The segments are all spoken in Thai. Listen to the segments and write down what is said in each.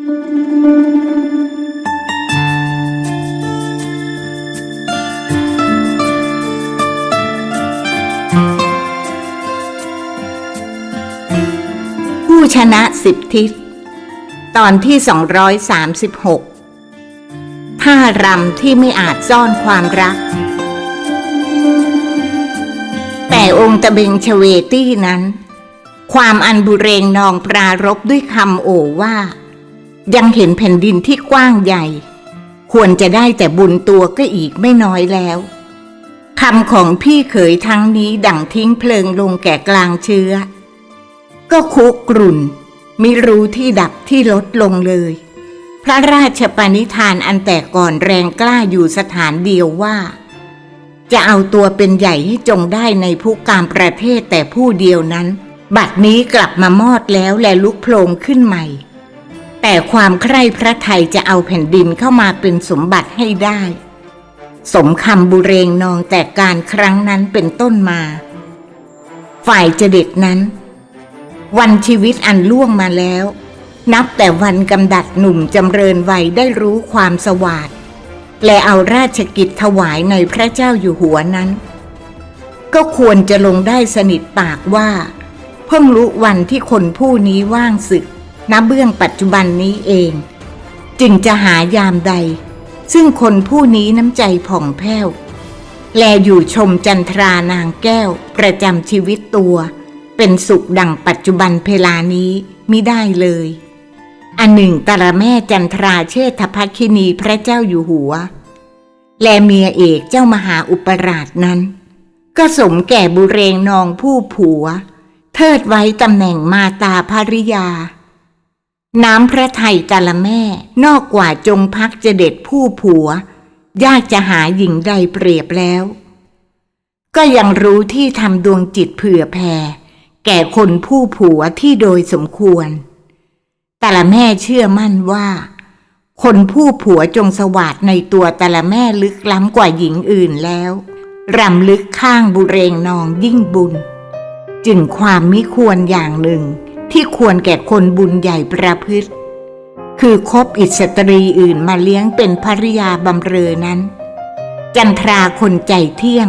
ผู้ชนะสิบทิศ ตอนที่ 236ท่ารำที่ไม่อาจซ่อนความรัก แต่องค์ตะเบงชเวตี้นั้น ความอันบุเรงนองปรารบด้วยคำโอว่า ยังเห็นแผ่นดินที่กว้างใหญ่ ควรจะได้แต่บุญตัวก็อีกไม่น้อยแล้วคำของพี่เขยทั้งนี้ดั่งทิ้งเพลิงลงแก่กลางเชื้อ ก็คุกรุ่นมิรู้ที่ดับที่ลดลงเลย พระราชปณิธานอันแต่ก่อนแรงกล้าอยู่สถานเดียวว่า จะเอาตัวเป็นใหญ่ให้จงได้ในผู้การประเทศแต่ผู้เดียวนั้น บัดนี้กลับมามอดแล้วและลุกโผลงขึ้นใหม่ แต่ความใคร่พระไทยจะเอาแผ่นดินเข้ามาเป็นสมบัติให้ได้ สมคำบุเรงนองแต่การครั้งนั้นเป็นต้นมา ฝ่ายเจเด็ดนั้น วันชีวิตอันล่วงมาแล้ว นับแต่วันกำดัดหนุ่มจำเริญวัยได้รู้ความสวาดและเอาราชกิจถวายในพระเจ้าอยู่หัวนั้น ก็ควรจะลงได้สนิทปากว่า เพิ่งรู้วันที่คนผู้นี้ว่างศึก ณเบื้องปัจจุบันนี้เอง จึงจะหายามใด ซึ่งคนผู้นี้น้ำใจผ่องแผ้ว แลอยู่ชมจันทรานางแก้วประจำชีวิตตัว เป็นสุขดังปัจจุบันเพลานี้มิได้เลย อันหนึ่งตระแม่จันทราเชษฐภัคินีพระเจ้าอยู่หัว และเมียเอกเจ้ามหาอุปราชนั้น ก็สมแก่บุเรงนองผู้ผัว เทิดไว้ตำแหน่งมาตาภริยา น้ำพระไทยกาละแม่ นอกกว่าจงพักจะเด็ดผู้ผัว ยากจะหาหญิงใดเปรียบแล้ว ก็ยังรู้ที่ทำดวงจิตเผื่อแผ่แก่คนผู้ผัวที่โดยสมควร แต่ละแม่เชื่อมั่นว่า คนผู้ผัวจงสวัสดในตัวแต่ละแม่ลึกล้ำกว่าหญิงอื่นแล้วรำลึกข้างบุเรงนองยิ่งบุญ จึงความมิควรอย่างหนึ่ง ที่ควรแก่คนบุญใหญ่ประพฤติ คือคบอิสตรีอื่นมาเลี้ยงเป็นภริยาบำเรอนั้น จันทราคนใจเที่ยง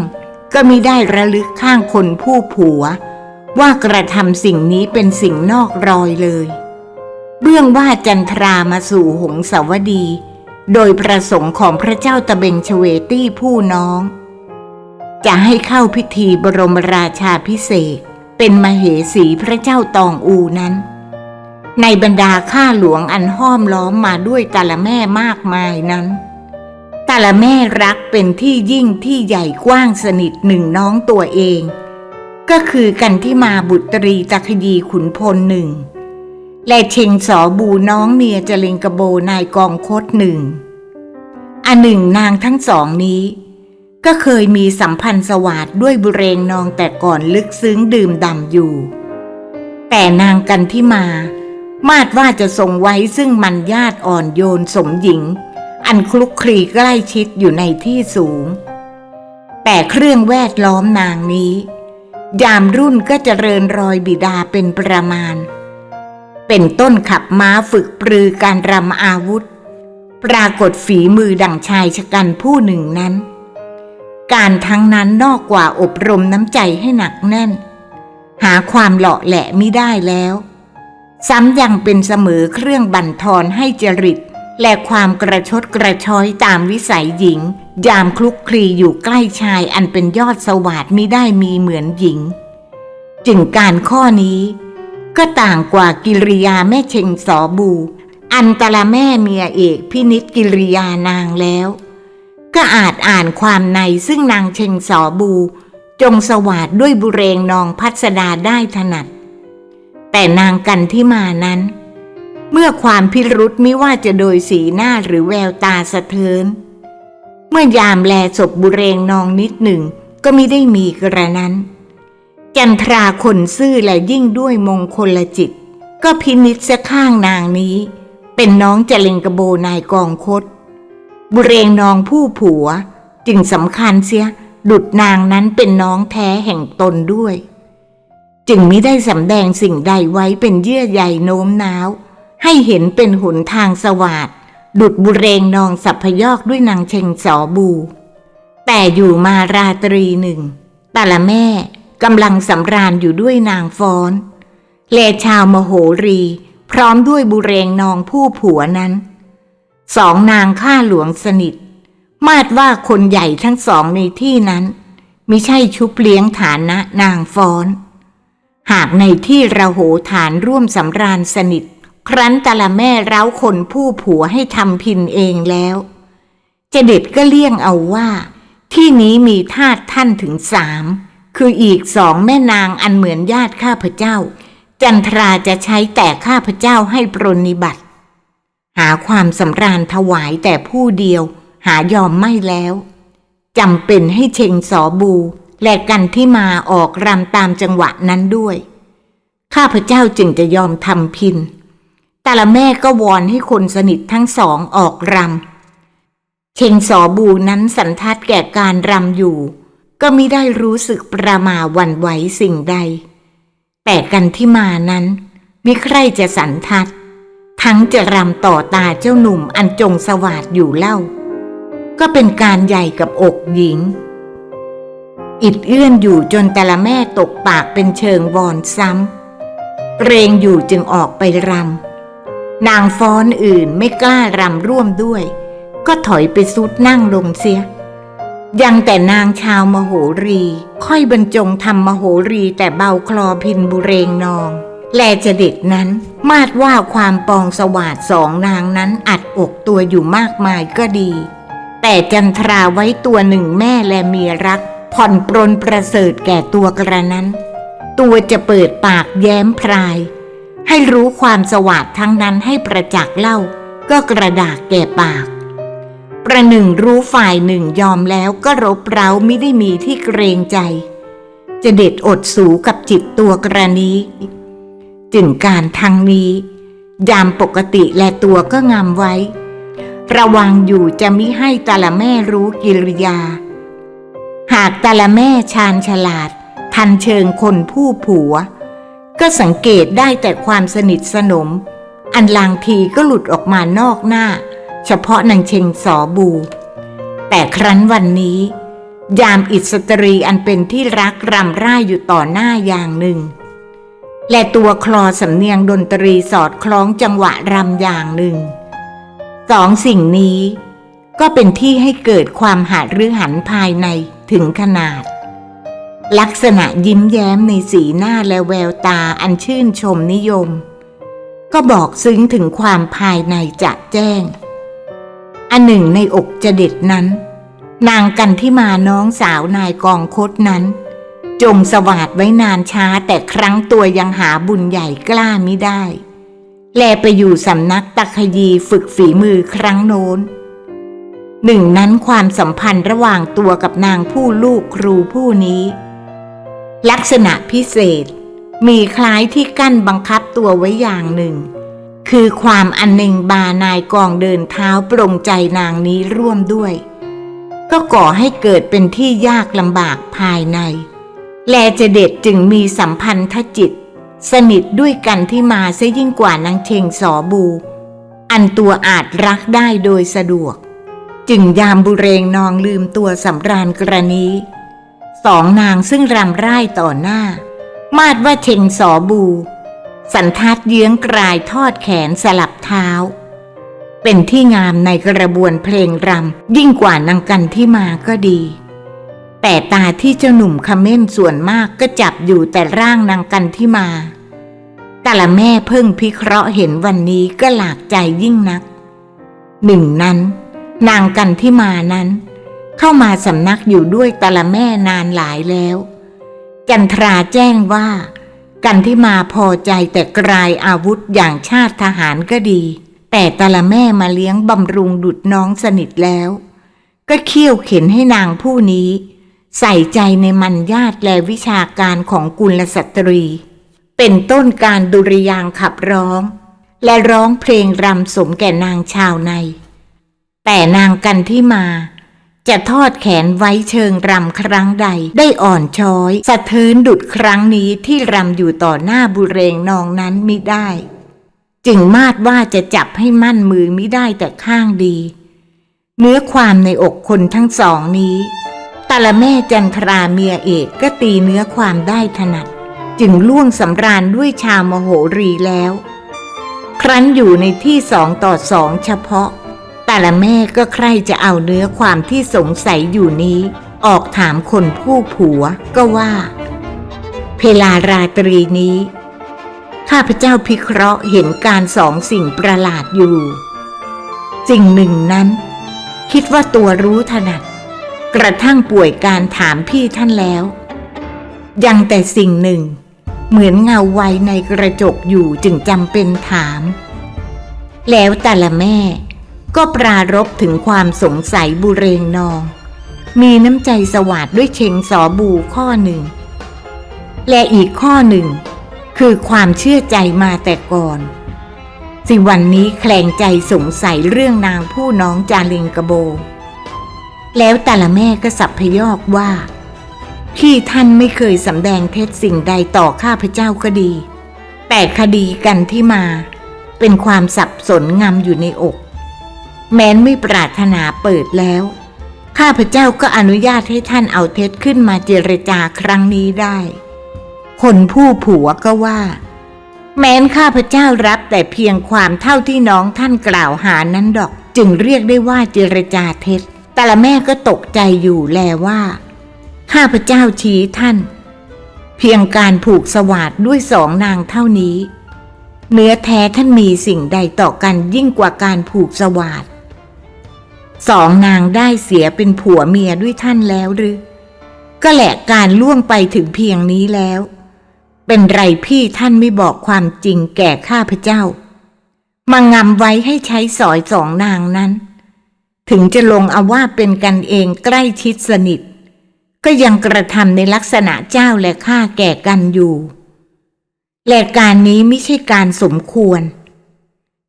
ก็มิได้ระลึกข้างคนผู้ผัว ว่ากระทำสิ่งนี้เป็นสิ่งนอกรอยเลย เบื้องว่าจันทรามาสู่หงสาวดี โดยประสงค์ของพระเจ้าตะเบงชเวตี้ผู้น้อง จะให้เข้าพิธีบรมราชาพิเศษ เป็นมเหสีพระเจ้าตองอูนั้น ในบรรดาข้าหลวงอันห้อมล้อมมาด้วยตาละแม่มากมายนั้นตาละแม่รักเป็นที่ยิ่งที่ใหญ่กว้างสนิทหนึ่งน้องตัวเอง ก็คือกันที่มาบุตรีตะคดีขุนพลหนึ่งและเชงสอบูน้องเมียจเลงกระโบนายกองคตหนึ่ง อันหนึ่งนางทั้งสองนี้ ก็เคยมีสัมพันธ์สวาดด้วยบุเรงนองแต่ก่อนลึกซึ้งดื่มด่ำอยู่ แต่นางกันที่มา มาดว่าจะทรงไว้ซึ่งมันญาติอ่อนโยนสมหญิง อันคลุกคลีใกล้ชิดอยู่ในที่สูง แต่เครื่องแวดล้อมนางนี้ ยามรุ่นก็จเจริญรอยบิดาเป็นประมาณ เป็นต้นขับม้าฝึกปรือการรำอาวุธ ปรากฏฝีมือดั่งชายชะกันผู้หนึ่งนั้น การทั้งนั้นนอกกว่าอบรมน้ำใจให้หนักแน่น หาความเหลาะแหละไม่ได้แล้ว ซ้ำยังเป็นเสมอเครื่องบั่นทอนให้จริต และความกระชดกระช้อยตามวิสัยหญิง ยามคลุกคลีอยู่ใกล้ชายอันเป็นยอดสวาดมิได้มีเหมือนหญิง จึงการข้อนี้ ก็ต่างกว่ากิริยาแม่เชงสอบู อันตละแม่เมียเอกพินิษกิริยานางแล้ว ก็อาจอ่านความในซึ่งนางเชงสอบู จงสวาดด้วยบุเรงนองพัสดาได้ถนัด แต่นางกันที่มานั้น เมื่อความพิรุษไม่ว่าจะโดยสีหน้าหรือแววตาสะเทินเมื่อยามแลศพบุเรงนองนิดหนึ่งก็ไม่ได้มีกระนั้น จันทราคนซื่อและยิ่งด้วยมงคลจิต ก็พินิษสะข้างนางนี้ เป็นน้องจเลงกระโบนายกองคต บุเรงนองผู้ผัว จึงสำคัญเสียดุดนางนั้นเป็นน้องแท้แห่งตนด้วย จึงไม่ได้สำแดงสิ่งใดไว้เป็นเยื่อใยโน้มน้าว ให้เห็นเป็นหนทางสวัสดดุดบุเรงนองสัพพยอกด้วยนางเชงสอบู แต่อยู่มาราตรีหนึ่งต่ละแม่กำลังสำราญอยู่ด้วยนางฟ้อนเลชาวมโหรี พร้อมด้วยบุเรงนองผู้ผัวนั้น สองนางข้าหลวงสนิท มาดว่าคนใหญ่ทั้งสองในที่นั้นมิใช่ชุบเลี้ยงฐานะนางฟ้อน หากในที่ระโหฐานร่วมสำราญสนิท ครั้นแต่ละแม่เร้าคนผู้ผัวให้ทำพินเองแล้วเจเด็ดก็เลี่ยงเอาว่า ที่นี้มีทาสท่านถึงสามคืออีกสองแม่นางอันเหมือนญาติข้าพเจ้า จันทราจะใช้แต่ข้าพเจ้าให้ปรนนิบัติ หาความสำราญถวายแต่ผู้เดียว หายอมไม่แล้วจำเป็นให้เชงสอบู และกันที่มาออกรำตามจังหวะนั้นด้วย ข้าพเจ้าจึงจะยอมทำพินแต่ละแม่ก็วอนให้คนสนิททั้งสองออกรำเชงสอบูนั้นสันทัดแก่การรำอยู่ ก็ไมิได้รู้สึกประมาวันไหวสิ่งใด แต่กันที่มานั้นมิใครจะสันทัด ทั้งจะรำต่อตาเจ้าหนุ่มอันจงสวาดอยู่เล่า ก็เป็นการใหญ่กับอกหญิง อิดเอื้อนอยู่จนแต่ละแม่ตกปากเป็นเชิงวอนซ้ำเรงอยู่จึงออกไปรำนางฟ้อนอื่นไม่กล้ารำร่วมด้วย ก็ถอยไปซุดนั่งลงเสีย ยังแต่นางชาวมโหรี ค่อยบรรจงทำมโหรีแต่เบาคลอพินบุเรงนอง แลจด็ดนั้น มาดว่าความปองสวาดสองนางนั้นอัดอกตัวอยู่มากมายก็ดี แต่จันทราไว้ตัวหนึ่งแม่และเมียรัก ผ่อนปรนประเสริฐแก่ตัวกระนั้น ตัวจะเปิดปากแย้มพราย ให้รู้ความสวาดทั้งนั้นให้ประจักษ์เล่า ก็กระดากแก่ปาก ประหนึ่งรู้ฝ่ายหนึ่งยอมแล้วก็รบเร้าไม่ได้มีที่เกรงใจ จะเด็ดอดสูกับจิตตัวกรณี จึงการทางนี้ ยามปกติและตัวก็งามไว้ ระวังอยู่จะมิให้ต่ละแม่รู้กิริยา หากต่ละแม่ชาญฉลาด ทันเชิงคนผู้ผัว ก็สังเกตได้แต่ความสนิทสนม อันลางทีก็หลุดออกมานอกหน้า เฉพาะนางเชงสอบู แต่ครั้นวันนี้ ยามอิสตรีอันเป็นที่รักรำร่ายอยู่ต่อหน้าอย่างหนึ่ง และตัวคลอสำเนียงดนตรีสอดคล้องจังหวะรำอย่างหนึ่ง สองสิ่งนี้ ก็เป็นที่ให้เกิดความหารือหันภายในถึงขนาด ลักษณะยิ้มแย้มในสีหน้าและแววตาอันชื่นชมนิยม ก็บอกซึ้งถึงความภายในจะแจ้ง อันหนึ่งในอกจะเด็ดนั้น นางกันที่มาน้องสาวนายกองคดนั้น จงสวาดไว้นานช้าแต่ครั้งตัวยังหาบุญใหญ่กล้ามิได้ แลไปอยู่สำนักตะคยีฝึกฝีมือครั้งโน้น หนึ่งนั้นความสัมพันธ์ระหว่างตัวกับนางผู้ลูกครูผู้นี้ ลักษณะพิเศษ มีคล้ายที่กั้นบังคับตัวไว้อย่างหนึ่ง คือความอันหนึ่งบานายกองเดินเท้าปรงใจนางนี้ร่วมด้วย ก็ก่อให้เกิดเป็นที่ยากลำบากภายใน แลจะเด็ดจึงมีสัมพันธจิต สนิทด้วยกันที่มาซะยิ่งกว่านางเชงสอบู อันตัวอาจรักได้โดยสะดวก จึงยามบุเรงนองลืมตัวสำราญกรณีสองนางซึ่งรำไร่ต่อหน้า มาดว่าเชงสอบู สันทัดเยื้องกลายทอดแขนสลับเท้า เป็นที่งามในกระบวนเพลงรำยิ่งกว่านางกันที่มาก็ดี แต่ตาที่เจ้าหนุ่มขม้นส่วนมากก็จับอยู่แต่ร่างนางกันที่มา แต่ละแม่เพิ่งพิเคราะห์เห็นวันนี้ก็หลากใจยิ่งนัก หนึ่งนั้น นางกันที่มานั้น เข้ามาสำนักอยู่ด้วยแต่ละแม่นานหลายแล้ว จันทราแจ้งว่า กันที่มาพอใจแต่กลายอาวุธอย่างชาติทหารก็ดี แต่แต่ละแม่มาเลี้ยงบำรุงดุดน้องสนิทแล้ว ก็เคี่ยวเข็นให้นางผู้นี้ ใส่ใจในมันญาติและวิชาการของกุลสตรี เป็นต้นการดุริยางค์ขับร้อง และร้องเพลงรำสมแก่นางชาวใน แต่นางกันที่มา จะทอดแขนไว้เชิงรำครั้งใดได้อ่อนช้อยสะเทือนดุดครั้งนี้ที่รำอยู่ต่อหน้าบุเรงนองนั้นมิได้ จึงมาดว่าจะจับให้มั่นมือมิได้แต่ข้างดี เนื้อความในอกคนทั้งสองนี้ ต่ละแม่จันทราเมียเอกก็ตีเนื้อความได้ถนัด จึงล่วงสำราญด้วยชาวมโหรีแล้ว ครั้นอยู่ในที่สองต่อสองเฉพาะ แต่ละแม่ก็ใครจะเอาเนื้อความที่สงสัยอยู่นี้ ออกถามคนผู้ผัวก็ว่า เพลาราตรีนี้ ข้าพเจ้าพิเคราะห์เห็นการสองสิ่งประหลาดอยู่ สิ่งหนึ่งนั้น คิดว่าตัวรู้ถนัด กระทั่งป่วยการถามพี่ท่านแล้ว ยังแต่สิ่งหนึ่ง เหมือนเงาไวในกระจกอยู่จึงจำเป็นถาม แล้วแต่ละแม่ก็ปรารบถึงความสงสัยบุเรงนอง มีน้ำใจสวาดด้วยเชงสอบูข้อหนึ่ง และอีกข้อหนึ่ง คือความเชื่อใจมาแต่ก่อนสิวันนี้แคลงใจสงสัยเรื่องนางผู้น้องจาลิงกระโบ แล้วแต่ละแม่ก็สับพยอกว่าพี่ท่านไม่เคยสำแดงเท็จสิ่งใดต่อข้าพเจ้าก็ดี แต่คดีกันที่มา เป็นความสับสนงำอยู่ในอก แม้นไม่ปรารถนาเปิดแล้ว ข้าพเจ้าก็อนุญาตให้ท่านเอาเท็จขึ้นมาเจรจาครั้งนี้ได้ คนผู้ผัวก็ว่า แม้นข้าพเจ้ารับแต่เพียงความเท่าที่น้องท่านกล่าวหานั้นดอก จึงเรียกได้ว่าเจรจาเท็จ แต่ละแม่ก็ตกใจอยู่แลว่า ข้าพเจ้าชี้ท่าน เพียงการผูกสวาดด้วยสองนางเท่านี้ เนื้อแท้ท่านมีสิ่งใดต่อกันยิ่งกว่าการผูกสวาดสองนางได้เสียเป็นผัวเมียด้วยท่านแล้วหรือ ก็แหละการล่วงไปถึงเพียงนี้แล้ว เป็นไรพี่ท่านไม่บอกความจริงแก่ข้าพเจ้ามางำไว้ให้ใช้สอยสองนางนั้น ถึงจะลงเอาว่าเป็นกันเองใกล้ชิดสนิท ก็ยังกระทำในลักษณะเจ้าและข้าแก่กันอยู่และการนี้ไม่ใช่การสมควร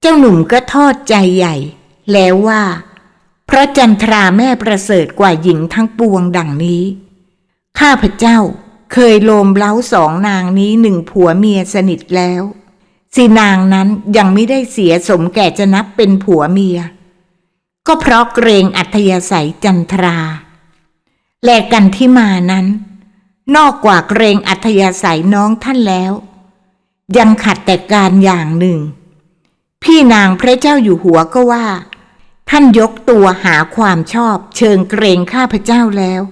เจ้าหนุ่มก็ทอดใจใหญ่ แล้วว่าเพราะจันทราแม่ประเสริฐกว่าหญิงทั้งปวงดังนี้ ข้าพเจ้าเคยโลมเล้าสองนางนี้หนึ่งผัวเมียสนิทแล้วสินางนั้นยังไม่ได้เสียสมแก่จะนับเป็นผัวเมีย ก็เพราะเกรงอัธยาศัยจันทรา และกันที่มานั้น นอกกว่าเกรงอัธยาศัยน้องท่านแล้ว ยังขัดแต่การอย่างหนึ่ง พี่นางพระเจ้าอยู่หัวก็ว่า ท่านยกตัวหาความชอบเชิงเกรงข้าพเจ้าแล้ว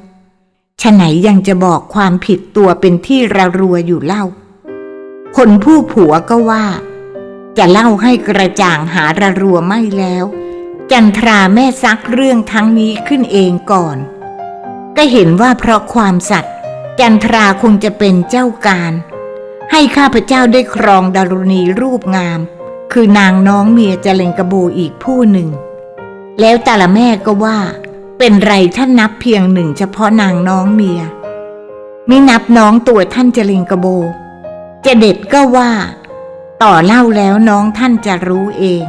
ฉะไหนยังจะบอกความผิดตัวเป็นที่ระรัวอยู่เล่า คนผู้ผัวก็ว่า จะเล่าให้กระจ่างหาระรัวไม่แล้ว จันทราแม่ซักเรื่องทั้งนี้ขึ้นเองก่อน ก็เห็นว่าเพราะความสัตย์จันทราคงจะเป็นเจ้าการ ให้ข้าพเจ้าได้ครองดารุณีรูปงาม คือนางน้องเมียจเลงกระโบอีกผู้หนึ่ง แล้วแต่ละแม่ก็ว่า เป็นไรท่านนับเพียงหนึ่งเฉพาะนางน้องเมียไมินับน้องตัวท่านจเลงกระโบจะเด็ดก็ว่า ต่อเล่าแล้วน้องท่านจะรู้เอง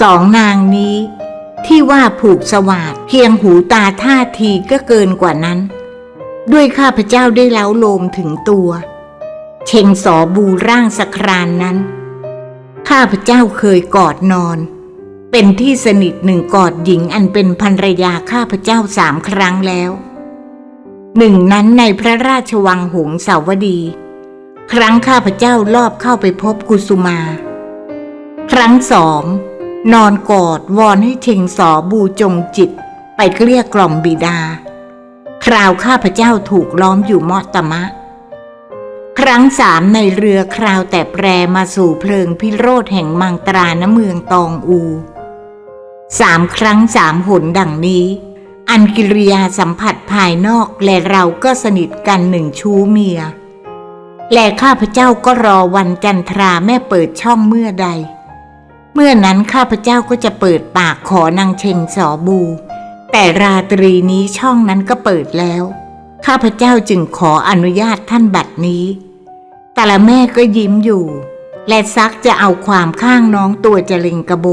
สองนางนี้ ที่ว่าผูกสวาดเพียงหูตาท่าทีก็เกินกว่านั้น ด้วยข้าพเจ้าได้เล้าโลมถึงตัว เชงสอบูร่างสครานนั้น ข้าพเจ้าเคยกอดนอน เป็นที่สนิทหนึ่งกอดหญิงอันเป็นภรรยาข้าพเจ้าสามครั้งแล้วหนึ่งนั้นในพระราชวังหงสาวดี ครั้งข้าพเจ้าลอบเข้าไปพบกุสุมา ครั้งสอง นอนกอดวอนให้เชงสอบูจงจิต ไปเกลี้ยกล่อมบิดา คราวข้าพเจ้าถูกล้อมอยู่มอตมะ ครั้งสามในเรือคราวแต่แปรมาสู่เพลิงพิโรธแห่งมังตราณเมืองตองอูสามครั้งสามหนดังนี้ อันกิริยาสัมผัสภายนอกและเราก็สนิทกันหนึ่งชู้เมีย และข้าพเจ้าก็รอวันจันทราแม่เปิดช่องเมื่อใด เมื่อนั้นข้าพเจ้าก็จะเปิดปากขอนางเชงสอบู แต่ราตรีนี้ช่องนั้นก็เปิดแล้ว ข้าพเจ้าจึงขออนุญาตท่านบัดนี้ แต่ละแม่ก็ยิ้มอยู่ และซักจะเอาความข้างน้องตัวจะเลงกระโบ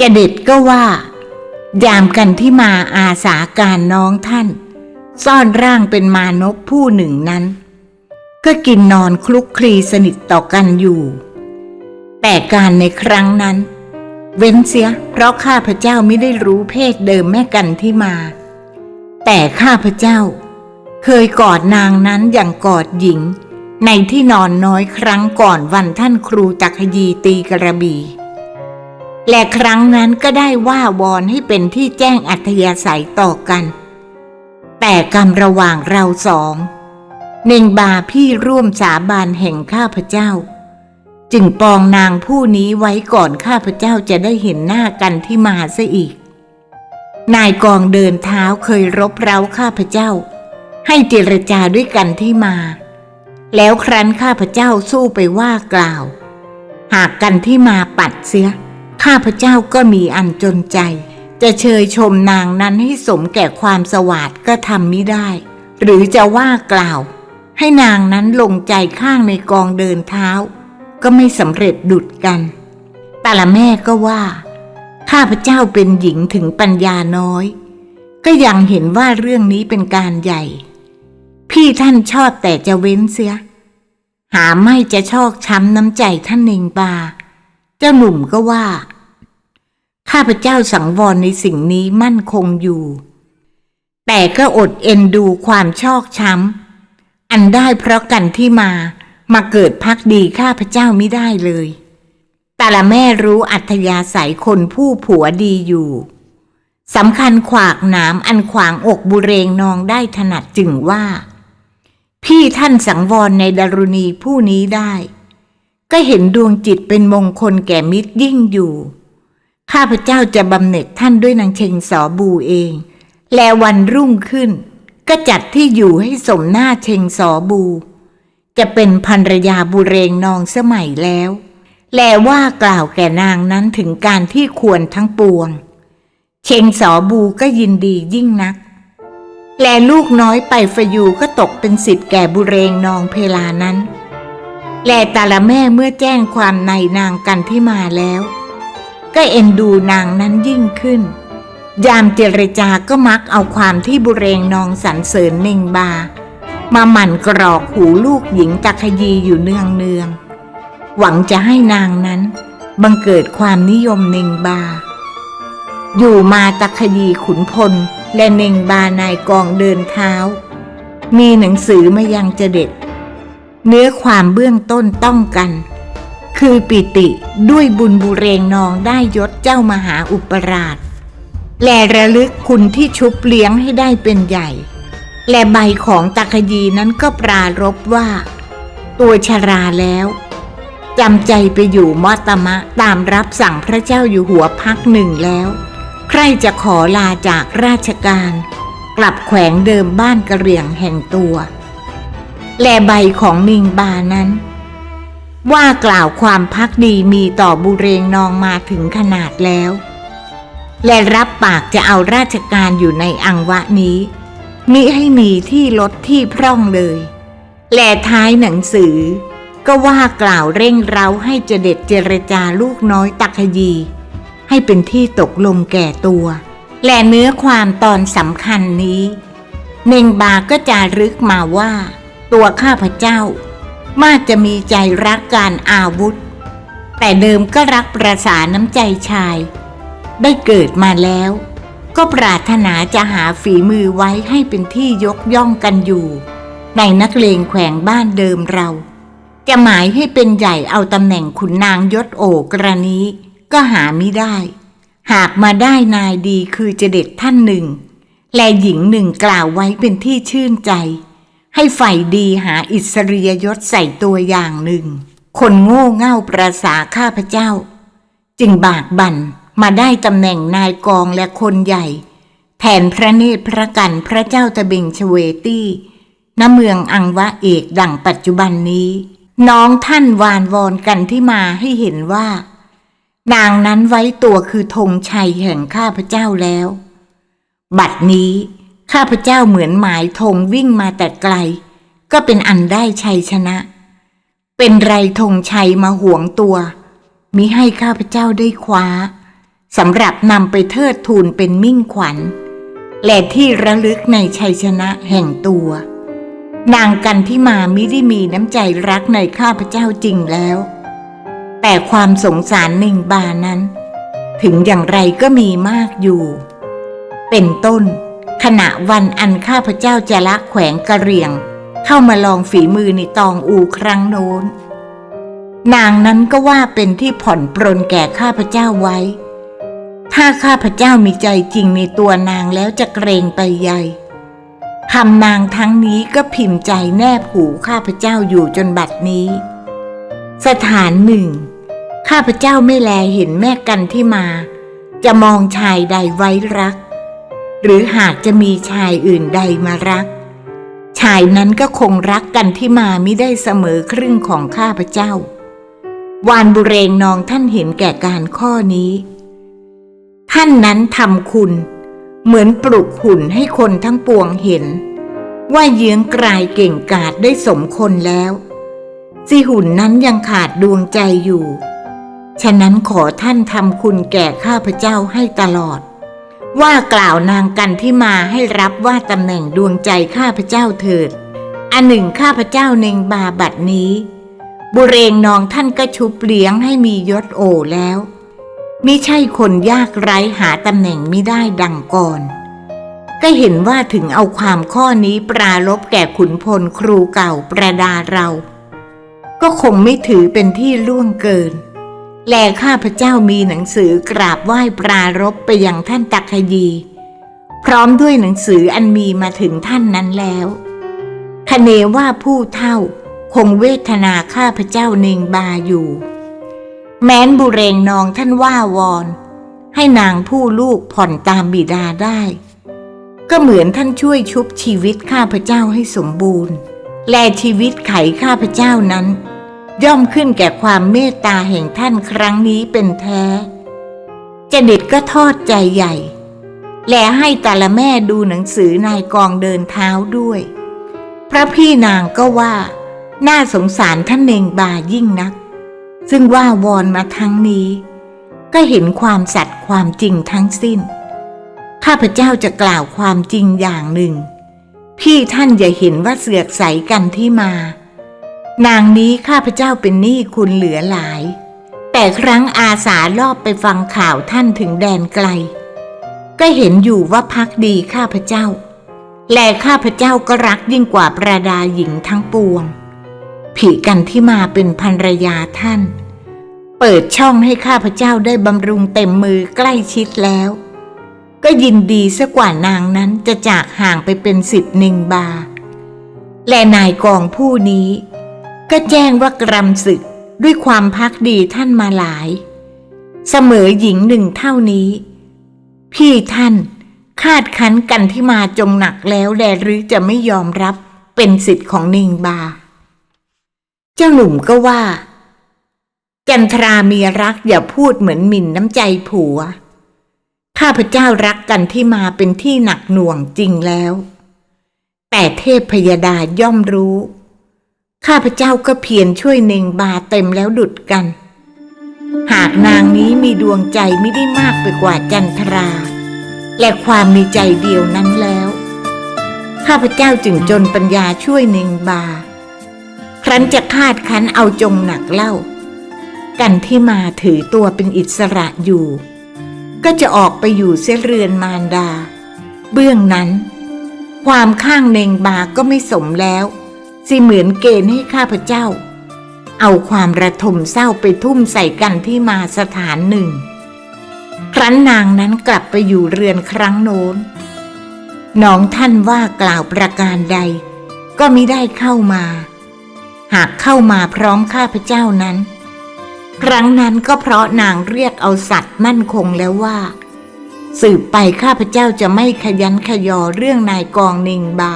จะเด็ดก็ว่า ยามกันที่มาอาสาการน้องท่าน ซ่อนร่างเป็นมานพผู้หนึ่งนั้น ก็กินนอนคลุกคลีสนิทต่อกันอยู่ แต่การในครั้งนั้น เว้นเสีย เพราะข้าพเจ้าไม่ได้รู้เพศเดิมแม่กันที่มา แต่ข้าพเจ้า เคยกอดนางนั้นอย่างกอดหญิง ในที่นอนน้อยครั้งก่อนวันท่านครูตักขยีตีกระบี่และครั้งนั้นก็ได้ว่าวอนให้เป็นที่แจ้งอัธยาศัยต่อกัน แต่กรรมระหว่างเราสองเน่งบาพี่ร่วมสาบานแห่งข้าพเจ้า จึงปองนางผู้นี้ไว้ก่อนข้าพเจ้าจะได้เห็นหน้ากันที่มาซะอีก นายกองเดินเท้าเคยรบเร้าข้าพเจ้า ให้เจรจาด้วยกันที่มา แล้วครั้นข้าพเจ้าสู้ไปว่ากล่าว หากกันที่มาปัดเสีย ข้าพเจ้าก็มีอันจนใจ จะเชยชมนางนั้นให้สมแก่ความสวาดก็ทำไม่ได้ หรือจะว่ากล่าว ให้นางนั้นลงใจข้างในกองเดินเท้า ก็ไม่สำเร็จดุดกัน แต่ละแม่ก็ว่า ข้าพเจ้าเป็นหญิงถึงปัญญาน้อย ก็ยังเห็นว่าเรื่องนี้เป็นการใหญ่ พี่ท่านชอบแต่จะเว้นเสีย หาไม่จะชอกช้ำน้ำใจท่านเองบา เจ้าหนุ่มก็ว่า ข้าพเจ้าสังวรในสิ่งนี้มั่นคงอยู่ แต่ก็อดเอ็นดูความชอกช้ำอันได้เพราะกันที่มา มาเกิดพักดีข้าพเจ้าไม่ได้เลย แต่ละแม่รู้อัธยาศัยคนผู้ผัวดีอยู่สำคัญขวากหนามอันขวางอกบุเรงนองได้ถนัดจึงว่า พี่ท่านสังวรในดารุณีผู้นี้ได้ ก็เห็นดวงจิตเป็นมงคลแก่มิตรยิ่งอยู่ ข้าพเจ้าจะบำเหน็จท่านด้วยนางเชงสอบูเอง และวันรุ่งขึ้น ก็จัดที่อยู่ให้สมหน้าเชงสอบู จะเป็นภรรยาบุเรงนองสมัยแล้ว แลว่ากล่าวแก่นางนั้นถึงการที่ควรทั้งปวง เชงสอบูก็ยินดียิ่งนัก แลลูกน้อยไปฟยูก็ตกเป็นสิทธิ์แก่บุเรงนองเพลานั้น แลตาละแม่เมื่อแจ้งความในนางกันที่มาแล้ว ก็เอ็นดูนางนั้นยิ่งขึ้น ยามเจรจาก็มักเอาความที่บุเรงนองสรรเสริญเน่งบา มาหมั่นกรอกหูลูกหญิงตะขยีอยู่เนืองเนือง หวังจะให้นางนั้น บังเกิดความนิยมเนงบา อยู่มาตะขยีขุนพลและเนงบานายกองเดินเท้า มีหนังสือมายังเจเด็ด เนื้อความเบื้องต้นต้องกัน คือปิติด้วยบุญบุเรงนองได้ยศเจ้ามหาอุปราช และระลึกคุณที่ชุบเลี้ยงให้ได้เป็นใหญ่ และใบของตะคยีนั้นก็ปรารบว่า ตัวชราแล้วจำใจไปอยู่มอตมะตามรับสั่งพระเจ้าอยู่หัวพักหนึ่งแล้ว ใครจะขอลาจากราชการ กลับแขวงเดิมบ้านกระเรียงแห่งตัว และใบของนิงบานั้น ว่ากล่าวความพักดีมีต่อบุเรงนองมาถึงขนาดแล้ว และรับปากจะเอาราชการอยู่ในอังวะนี้ มิให้มีที่ลดที่พร่องเลย และท้ายหนังสือ ก็ว่ากล่าวเร่งเร้าให้เจเด็ดเจรจาลูกน้อยตักยี ให้เป็นที่ตกลงแก่ตัว และเนื้อความตอนสำคัญนี้ เนงบาก็จารึกมาว่า ตัวข้าพเจ้า มากจะมีใจรักการอาวุธ แต่เดิมก็รักประสาน้ำใจชาย ได้เกิดมาแล้ว ก็ปรารถนาจะหาฝีมือไว้ให้เป็นที่ยกย่องกันอยู่ ในนักเลงแขวงบ้านเดิมเรา จะหมายให้เป็นใหญ่เอาตำแหน่งขุนนางยศโอกรณีก็หาไม่ได้ หากมาได้นายดีคือเจเด็ดท่านหนึ่ง และหญิงหนึ่งกล่าวไว้เป็นที่ชื่นใจ ให้ฝ่ายดีหาอิสริยยศใส่ตัวอย่างหนึ่ง คนโง่เง่าประสาข้าพเจ้า จึงบากบั่น มาได้ตำแหน่งนายกองและคนใหญ่แทนพระเนตรพระกันพระเจ้าตะเบงชเวตี้ณเมืองอังวะเอกดังปัจจุบันนี้ น้องท่านวานวอนกันที่มาให้เห็นว่า นางนั้นไว้ตัวคือธงชัยแห่งข้าพเจ้าแล้ว บัดนี้ข้าพเจ้าเหมือนหมายธงวิ่งมาแต่ไกล ก็เป็นอันได้ชัยชนะ เป็นไรธงชัยมาห่วงตัวมิให้ข้าพเจ้าได้คว้า สำหรับนำไปเทิดทูนเป็นมิ่งขวัญ และที่ระลึกในชัยชนะแห่งตัว นางกันที่มามิได้มีน้ำใจรักในข้าพเจ้าจริงแล้ว แต่ความสงสารหนึ่งบานั้น ถึงอย่างไรก็มีมากอยู่ เป็นต้น ขณะวันอันข้าพเจ้าจะละแขวงกระเรียง เข้ามาลองฝีมือในตองอูครั้งโน้นนางนั้นก็ว่าเป็นที่ผ่อนปรนแก่ข้าพเจ้าไว้ ถ้าข้าพเจ้ามีใจจริงในตัวนางแล้วจะเกรงไปใหญ่คำนางทั้งนี้ก็พิมพ์ใจแนบหูข้าพเจ้าอยู่จนบัดนี้ สถานหนึ่ง ข้าพเจ้าไม่แลเห็นแม่กันที่มา จะมองชายใดไว้รัก หรือหากจะมีชายอื่นใดมารัก ชายนั้นก็คงรักกันที่มาไม่ได้เสมอครึ่งของข้าพเจ้าวานบุเรงนองท่านเห็นแก่การข้อนี้ ท่านนั้นทำคุณ เหมือนปลุกหุ่นให้คนทั้งปวงเห็น ว่าเยื้องกลายเก่งกาจได้สมคนแล้วสิหุ่นนั้นยังขาดดวงใจอยู่ ฉะนั้นขอท่านทำคุณแก่ข้าพเจ้าให้ตลอด ว่ากล่าวนางกันที่มาให้รับว่าตำแหน่งดวงใจข้าพเจ้าเถิด อันหนึ่งข้าพเจ้าเนงบาบัดนี้ บุเรงนองท่านก็ชุบเลี้ยงให้มียศโอแล้ว มิใช่คนยากไร้หาตำแหน่งมิได้ดังก่อนก็เห็นว่าถึงเอาความข้อนี้ปราลบแก่ขุนพลครูเก่าประดาเรา ก็คงไม่ถือเป็นที่ล่วงเกิน แลข้าพเจ้ามีหนังสือกราบไหว้ปรารบไปยังท่านตักขยี พร้อมด้วยหนังสืออันมีมาถึงท่านนั้นแล้วคเนว่าผู้เท่าคงเวทนาข้าพเจ้าเนงบาอยู่ แม้นบุเรงนองท่านว่าวอน ให้นางผู้ลูกผ่อนตามบิดาได้ ก็เหมือนท่านช่วยชุบชีวิตข้าพเจ้าให้สมบูรณ์ แลชีวิตไขข้าพเจ้านั้น ย่อมขึ้นแก่ความเมตตาแห่งท่านครั้งนี้เป็นแท้จเด็ดก็ทอดใจใหญ่ และให้แต่ละแม่ดูหนังสือนายกองเดินเท้าด้วย พระพี่นางก็ว่า น่าสงสารท่านเนงบายิ่งนัก ซึ่งว่าวอนมาทั้งนี้ ก็เห็นความสัตย์ความจริงทั้งสิ้น ข้าพเจ้าจะกล่าวความจริงอย่างหนึ่ง พี่ท่านอย่าเห็นว่าเสือกใสกันที่มา นางนี้ข้าพเจ้าเป็นหนี้คุณเหลือหลาย แต่ครั้งอาสารอบไปฟังข่าวท่านถึงแดนไกล ก็เห็นอยู่ว่าพักดีข้าพเจ้า และข้าพเจ้าก็รักยิ่งกว่าประดาหญิงทั้งปวง ผีกันที่มาเป็นภรรยาท่าน เปิดช่องให้ข้าพเจ้าได้บำรุงเต็มมือใกล้ชิดแล้ว ก็ยินดีซะกว่านางนั้นจะจากห่างไปเป็นสิบหนึ่งบา และนายกองผู้นี้ ก็แจ้งว่ากรำศึกด้วยความพักดีท่านมาหลาย เสมอหญิงหนึ่งเท่านี้ พี่ท่านคาดคั้นกันที่มาจงหนักแล้วแลหรือจะไม่ยอมรับเป็นสิทธิ์ของนิงบา เจ้าหนุ่มก็ว่า จันทรามีรักอย่าพูดเหมือนหมิ่นน้ำใจผัว ข้าพเจ้ารักกันที่มาเป็นที่หนักหน่วงจริงแล้ว แต่เทพพยดาย่อมรู้ ข้าพเจ้าก็เพียรช่วยเนงบาเต็มแล้วดุดกัน หากนางนี้มีดวงใจไม่ได้มากไปกว่าจันทรา และความมีใจเดียวนั้นแล้ว ข้าพเจ้าจึงจนปัญญาช่วยเนงบา ครั้นจะคาดคั้นเอาจงหนักเล่า กันที่มาถือตัวเป็นอิสระอยู่ ก็จะออกไปอยู่เสยเรือนมารดา เบื้องนั้น ความข้างเนงบาก็ไม่สมแล้ว สิเหมือนเกณฑ์ให้ข้าพเจ้า เอาความระทมเศร้าไปทุ่มใส่กันที่มาสถานหนึ่ง ครั้นนางนั้นกลับไปอยู่เรือนครั้งโน้นน้องท่านว่ากล่าวประการใด ก็ไมิได้เข้ามา หากเข้ามาพร้อมข้าพเจ้านั้น ครั้งนั้นก็เพราะนางเรียกเอาสัตว์มั่นคงแล้วว่า สืบไปข้าพเจ้าจะไม่ขยันขยอเรื่องนายกองนิงบา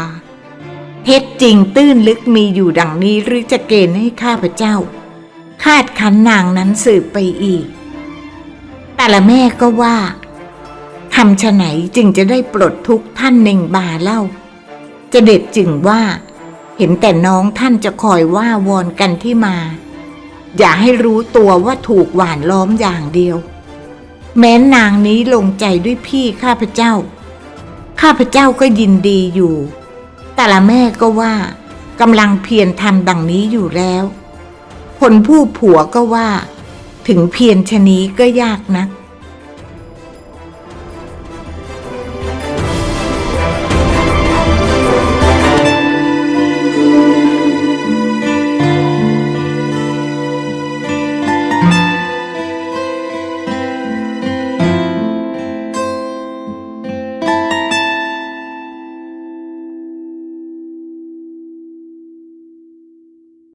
เท็จจริงตื้นลึกมีอยู่ดังนี้หรือจะเกณฑ์ให้ข้าพเจ้า คาดคันนางนั้นสืบไปอีก แต่ละแม่ก็ว่าทำฉะไหนจึงจะได้ปลดทุกท่านหนึ่งบาเล่าจะเด็ดจึงว่า เห็นแต่น้องท่านจะคอยว่าวอนกันที่มา อย่าให้รู้ตัวว่าถูกหวานล้อมอย่างเดียว แม้นางนี้ลงใจด้วยพี่ข้าพเจ้า ข้าพเจ้าก็ยินดีอยู่ แต่ละแม่ก็ว่ากำลังเพียรทำดังนี้อยู่แล้ว คนผู้ผัวก็ว่า ถึงเพียรชะนี้ก็ยากนัก